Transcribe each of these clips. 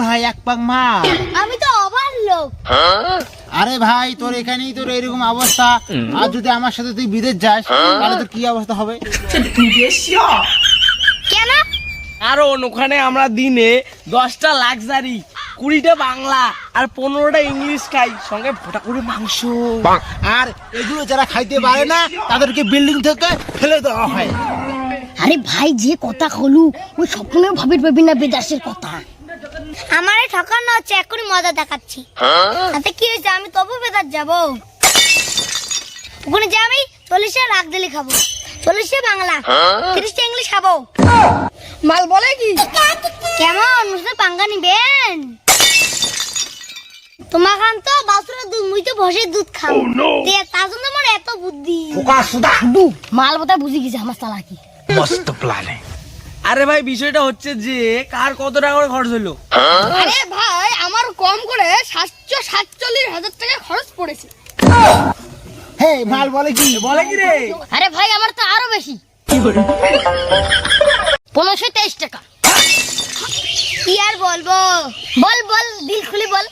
ভাই এক পাক আমি তো আরে ভাই তোর এখানেই তোর এরকম অবস্থা। আর যদি আমার সাথে তুই বিদেশ যাস তাহলে তোর কি অবস্থা হবে? কেন? কারণ ওখানে আমরা দিনে দশটা লাক্সারি কুড়িটা বাংলা আর পনেরোটা ইংলিশ খাই সঙ্গে ফোটা করে মাংস আর এগুলো যারা খাইতে পারে না তাদেরকে বিল্ডিং থেকে ফেলে দেওয়া হয়। আরে ভাই যে কথা হলু ওই স্বপ্নেও ভাবির পাবি না বেদাসের কথা। আমারে ঠকানো হচ্ছে এখনই মজা দেখাচ্ছি। তাতে কি হয়েছে আমি তবু বেদার যাব। ওখানে যে আমি চল্লিশে রাগ দিলি খাব। চল্লিশে বাংলা তিরিশটা ইংলিশ খাব। মাল বলে কি? কেমন? পাঙ্গা নিবেন। তোমার খান তো বাসুরের দুধ মুই তো ভসের দুধ খাও তার জন্য আমার এত বুদ্ধি। মাল বোধহয় বুঝে গেছে আমার চালাকি আরে ভাই বিষয়টা হচ্ছে যে কার কত টাকা করে খরচ হলো আরে ভাই আমার কম করে সাতশো সাতচল্লিশ হাজার টাকা খরচ পড়েছে হে মাল বলে কি বলে কি রে আরে ভাই আমার তো আরও বেশি পনেরোশো তেইশ টাকা কি আর বলব বল বল দিল খুলে বল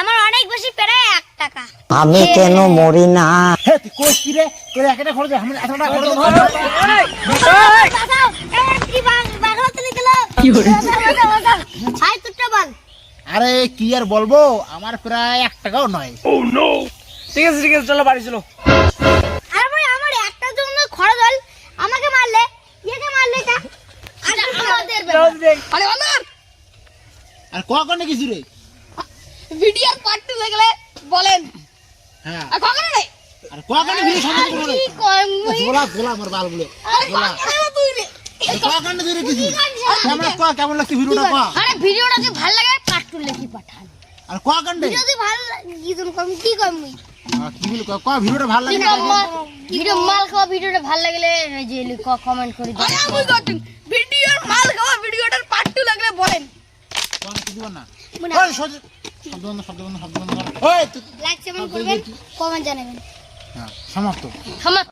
আমার অনেক বেশি প্রায় এক টাকা আমি কেন মরি না হে তুই কি রে তোর একটা খরচ আমরা এত টাকা খরচ আরে কি আর বলব? আমার প্রায় এক টাকাও নয়। ঠিক আছে ঠিক আছে চলো বাড়ি চলো। আরে ভাই আমার একটা জন্য খরচ হল। আমাকে মারলে ইয়েকে মারলে কা আরে চলো আরে অনার আর কখন কিছু রে? ভিডিও পার্ট লাগলে বলেন। হ্যাঁ। আর কখন রে? আর কখন ভিডিও সম্পর্ক করে গোলা গোলা আমার বালগুলো গোলা। রে তুই রে? কখন ধরে কিছু কেমন কয়া কেমন লাগছে ভিডিওটা কয়া? আরে ভিডিওটা যদি ভালো লাগে পার্ট টু লিখি পাঠান। আর যদি ভালো লাগে কি কম কি কম? কি বলি কয়া? কয়া ভিডিওটা ভালো লাগে? ভিডিও মাল খাওয়া ভিডিওটা ভালো লাগলে যে লিখ কমেন্ট করে দিও। আরে করতেন ভিডিওর মাল খাওয়া ভিডিওটার পার্ট টু লাগলে বলেন। বল না? ওই সজ- শব্দ বন্ধ শব্দ বন্ধ শব্দ বন্ধ। ওই লাইক কমেন্ট করবেন কমেন্ট জানাবেন। হ্যাঁ সমাপ্ত। সমাপ্ত।